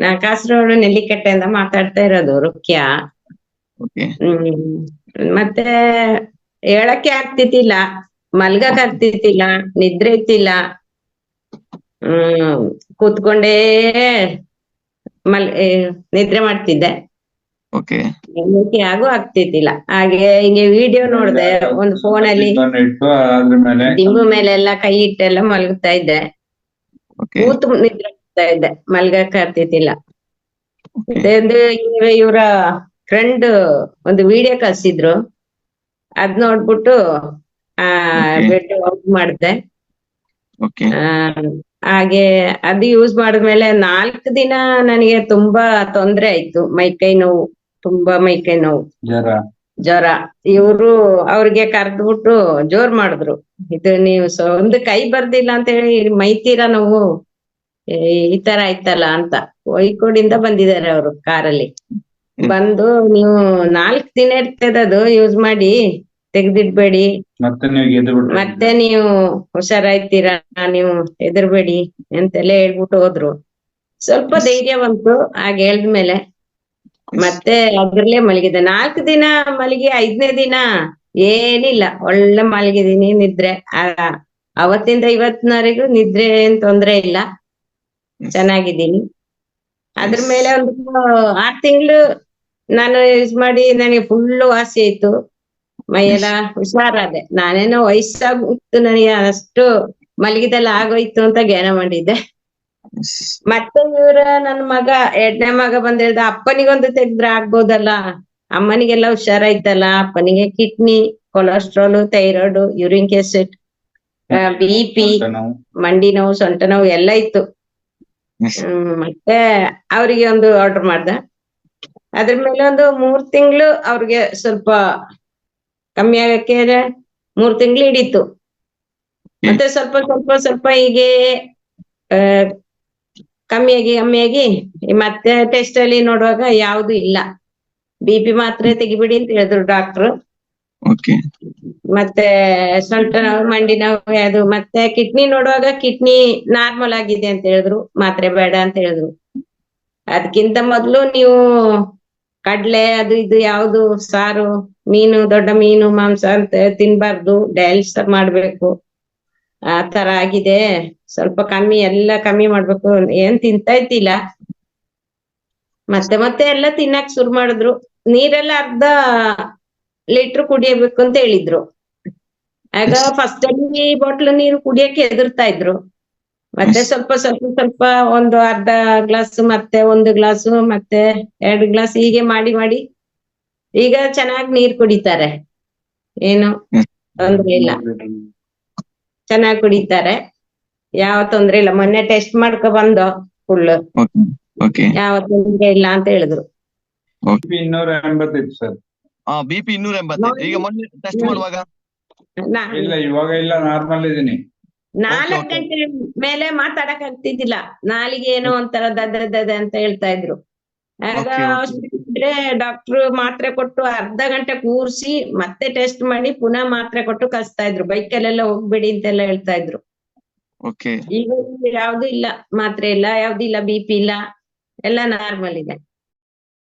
ನಾ ಕಾಸರಗೋಡು ನೆಲ್ಲಿಕಟ್ಟೆಯಿಂದ ಮಾತಾಡ್ತಾ ಇರೋದು ರುಕ್ಯ ಓಕೆ. ಹ್ಮ್. ಮತ್ತೆ ಹೇಳಕ್ಕೆ ಆಗ್ತಿತ್ತಿಲ್ಲ ಮಲ್ಗಕ್ ಆಗ್ತಿತ್ತಿಲ್ಲ ನಿದ್ರೆ ಇತ್ತಿಲ್ಲ. ಹ್ಮ್. ಕೂತ್ಕೊಂಡೇ ಮಲ್ ಏ, ನಿದ್ರೆ ಮಾಡ್ತಿದ್ದೆ. ಆಗೂ ಆಗು ಆಗ್ತಿದ್ದಿಲ್ಲ ಹಾಗೆ ಹಿಂಗೆ ವಿಡಿಯೋ ನೋಡ್ದೆ ಒಂದು ಫೋನ್ ಅಲ್ಲಿ ದಿಂಬು ಅದ್ರ ಮೇಲೆ ಎಲ್ಲ ಮೇಲೆಲ್ಲ ಕೈ ಇಟ್ಟೆಲ್ಲ ಮಲಗ್ತಾ ಇದ್ದೆ. ಕೂತು ನಿದ್ರೆ ಮಾಡ್ತಾ ಇದ್ದೆ. ಮಲ್ಗಕ್ ಆಗ್ತಿದ್ದಿಲ್ಲ ಇವರ ಫ್ರೆಂಡ್ ಒಂದು ವಿಡಿಯೋ ಕಳ್ಸಿದ್ರು. ಅದ್ ನೋಡ್ಬಿಟ್ಟು ಆ. ಬೆಡ್ ಔಟ್ ಮಾಡಿದೆ. ಹಾಗೆ ಅದು ಯೂಸ್ ಮಾಡಿದ್ಮೇಲೆ ನಾಲ್ಕು ದಿನ ನನಗೆ ತುಂಬಾ ತೊಂದ್ರೆ ಆಯ್ತು. ಮೈಕೈ ನೋವು ತುಂಬಾ ಮೈಕೈ ನೋವು. ಜ್ವರ. ಇವರು ಇವ್ರು ಅವ್ರಿಗೆ ಕರ್ದ್ಬಿಟ್ಟು ಜೋರ್ ಮಾಡಿದ್ರು. ಇದು ನೀವು ಒಂದು ಕೈ ಬರ್ದಿಲ್ಲ ಅಂತ ಹೇಳಿ ಮೈತೀರಾ ನೋವು. ಈ ತರ ಆಯ್ತಲ್ಲ ಅಂತ. ಹೊಯ್ಕೋಡಿಂದ ಬಂದಿದ್ದಾರೆ ಅವರು ಕಾರಲ್ಲಿ. ಬಂದು ನೀವು ನಾಲ್ಕ್ ದಿನ ಇರ್ತದೆ ಅದು ಯೂಸ್ ಮಾಡಿ ತೆಗ್ದಿಡ್ಬೇಡಿ. ಮತ್ತೆ ನೀವು ಹುಷಾರಾಯ್ತೀರ ನೀವು ಹೆದರ್ಬೇಡಿ ಅಂತೆಲ್ಲ ಹೇಳ್ಬಿಟ್ಟು ಹೋದ್ರು. ಸ್ವಲ್ಪ ಧೈರ್ಯ ಬಂತು ಹಾಗೆ ಹೇಳಿದ್ಮೇಲೆ. ಮತ್ತೆ ಅದ್ರಲ್ಲೇ ಮಲಗಿದೆ ನಾಲ್ಕು ದಿನ ಮಲಗಿ ಐದನೇ ದಿನ ಏನಿಲ್ಲ. ಒಳ್ಳೆ ಮಲಗಿದೀನಿ ನಿದ್ರೆ. ಆ, ಅವತ್ತಿಂದ ಇವತ್ತಿನವರೆಗೂ ನಿದ್ರೆ ಏನ್ ತೊಂದ್ರೆ ಇಲ್ಲ. ಚೆನ್ನಾಗಿದ್ದೀನಿ. ಅದ್ರ ಮೇಲೆ ಒಂದು ಆರ್ ತಿಂಗಳು ನಾನು ಯೂಸ್ ಮಾಡಿ ನನಗೆ ಫುಲ್ ವಾಸಿ ಆಯ್ತು. ಮೈಯೆಲ್ಲ ಹುಷಾರಾದೆ. ನಾನೇನೋ ವಯಸ್ಸಾಗಿತ್ತು ನನಗೆ ಅಷ್ಟು ಮಲಗಿದೆಲ್ಲ ಆಗೋಯ್ತು ಅಂತ ಜ್ಞಾನ ಮಾಡಿದ್ದೆ. ಮತ್ತೆ ಇವ್ರ ನನ್ ಮಗ ಎರಡನೇ ಮಗ ಬಂದ ಹೇಳ್ದ ಅಪ್ಪನಿಗೊಂದು ತೆಗ್ದ್ರ ಆಗ್ಬೋದಲ್ಲ? ಅಮ್ಮನಿಗೆಲ್ಲ ಹುಷಾರಾಯ್ತಲ್ಲ? ಅಪ್ಪನಿಗೆ kidney cholesterol thyroid urine acid B P ಮಂಡಿ ನೋವು ಸೊಂಟ ನೋವು ಎಲ್ಲ ಇತ್ತು. ಮತ್ತೆ ಅವರಿಗೆ ಒಂದು ಆರ್ಡರ್ ಮಾಡ್ದೆ. ಅದ್ರ ಮೇಲೆ ಒಂದು ಮೂರ್ ತಿಂಗಳು ಅವ್ರಿಗೆ ಸ್ವಲ್ಪ ಕಮ್ಮಿ ಆಗಕ್ಕೆ ಮೂರ್ ತಿಂಗಳು ಹಿಡಿತು. ಮತ್ತೆ ಸ್ವಲ್ಪ ಸ್ವಲ್ಪ ಸ್ವಲ್ಪ ಹೀಗೆ ಕಮ್ಮಿಯಾಗಿ ಕಮ್ಮಿಯಾಗಿ ಮತ್ತೆ ಟೆಸ್ಟ್ ಅಲ್ಲಿ ನೋಡುವಾಗ ಯಾವ್ದು ಇಲ್ಲ. ಬಿ ಪಿ ಮಾತ್ರ ತೆಗಿಬಿಡಿ ಅಂತ ಹೇಳಿದ್ರು ಡಾಕ್ಟ್ರು ಮತ್ತೆ ಸೊಂಟ ನೋವು ಮಂಡಿ ನೋವು ಅದು ಮತ್ತೆ ಕಿಡ್ನಿ ನೋಡುವಾಗ ಕಿಡ್ನಿ ನಾರ್ಮಲ್ ಆಗಿದೆ ಅಂತ ಹೇಳಿದ್ರು, ಮಾತ್ರೆ ಬೇಡ ಅಂತ ಹೇಳಿದ್ರು. ಅದಕ್ಕಿಂತ ಮೊದ್ಲು ನೀವು ಕಡ್ಲೆ, ಅದು ಇದು ಯಾವ್ದು, ಸಾರು, ಮೀನು, ದೊಡ್ಡ ಮೀನು, ಮಾಂಸ ಅಂತ ತಿನ್ಬಾರ್ದು ಡಯಾಲಿಸ್ ಮಾಡ್ಬೇಕು. ಆ ತರ ಆಗಿದೆ. ಸ್ವಲ್ಪ ಕಮ್ಮಿ, ಎಲ್ಲ ಕಮ್ಮಿ ಮಾಡ್ಬೇಕು. ಏನ್ ತಿಂತಾ ಇದ್ದಿಲ್ಲ. ಮತ್ತೆ ಮತ್ತೆ ಎಲ್ಲ ತಿನ್ನಕ್ ಶುರು ಮಾಡಿದ್ರು. ನೀರೆಲ್ಲ ಅರ್ಧ ಲೀಟರ್ ಕುಡಿಯಬೇಕು ಅಂತ ಹೇಳಿದ್ರು. ಆಗ ಫಸ್ಟ್ ಅಲ್ಲಿ ಬಾಟ್ಲ್ ನೀರು ಕುಡಿಯಕ್ಕೆ ಹೆದರ್ತಾ ಇದ್ರು. ಮತ್ತೆ ಸ್ವಲ್ಪ ಸ್ವಲ್ಪ ಸ್ವಲ್ಪ ಒಂದು ಅರ್ಧ ಗ್ಲಾಸ್ ಮತ್ತೆ ಒಂದು ಗ್ಲಾಸ್ ಮತ್ತೆ ಎರಡು ಗ್ಲಾಸ್ ಹೀಗೆ ಮಾಡಿ ಮಾಡಿ ಈಗ ಚೆನ್ನಾಗಿ ನೀರ್ ಕುಡಿತಾರೆ. ಏನು ತೊಂದ್ರೆ ಇಲ್ಲ. ಚೆನ್ನಾಗಿ ಕುಡಿತಾರೆ. ಯಾವ ತೊಂದ್ರೆ ಇಲ್ಲ. ಮೊನ್ನೆ ಟೆಸ್ಟ್ ಮಾಡ್ಕೊ ಬಂದು ಫುಲ್ ಯಾವ ತೊಂದ್ರೆ ಇಲ್ಲ ಅಂತ ಹೇಳಿದ್ರು. ಇನ್ನೂರ ಎಂಬತ್ತೈದು ಸರ್. ಹಾ ಬಿ ಪಿ ಇನ್ನೂರ ಎಂಬತ್ತೈದು ಈಗ ಮೊನ್ನೆ ಟೆಸ್ಟ್ ಮಾಡುವಾಗ? ಇಲ್ಲ ಇವಾಗ ಇಲ್ಲ ನಾರ್ಮಲ್ ಇದೀನಿ. ನಾಲ್ಕ್. ಗಂಟೆ ಮೇಲೆ ಮಾತಾಡಕ್ ಆಗ್ತಿದ್ದಿಲ್ಲ. ನಾಲಿಗೆ ಏನೋ ಒಂಥರ ದದ ದದ ಅಂತ ಹೇಳ್ತಾ ಇದ್ರು. ಆಗ. ಡಾಕ್ಟ್ರು ಮಾತ್ರೆ ಕೊಟ್ಟು ಅರ್ಧ ಗಂಟೆ ಕೂರ್ಸಿ ಮತ್ತೆ ಟೆಸ್ಟ್ ಮಾಡಿ ಪುನಃ ಮಾತ್ರೆ ಕೊಟ್ಟು ಕಲಿಸ್ತಾ ಇದ್ರು. ಬೈಕಲ್ಲೆಲ್ಲ ಹೋಗ್ಬೇಡಿ ಅಂತೆಲ್ಲ ಹೇಳ್ತಾ ಇದ್ರು. ಓಕೆ ಈಗ ಯಾವ್ದು ಇಲ್ಲ. ಮಾತ್ರೆ ಇಲ್ಲ ಯಾವ್ದು ಇಲ್ಲ ಬಿ ಪಿ ಇಲ್ಲ. ಎಲ್ಲ ನಾರ್ಮಲ್ ಇದೆ.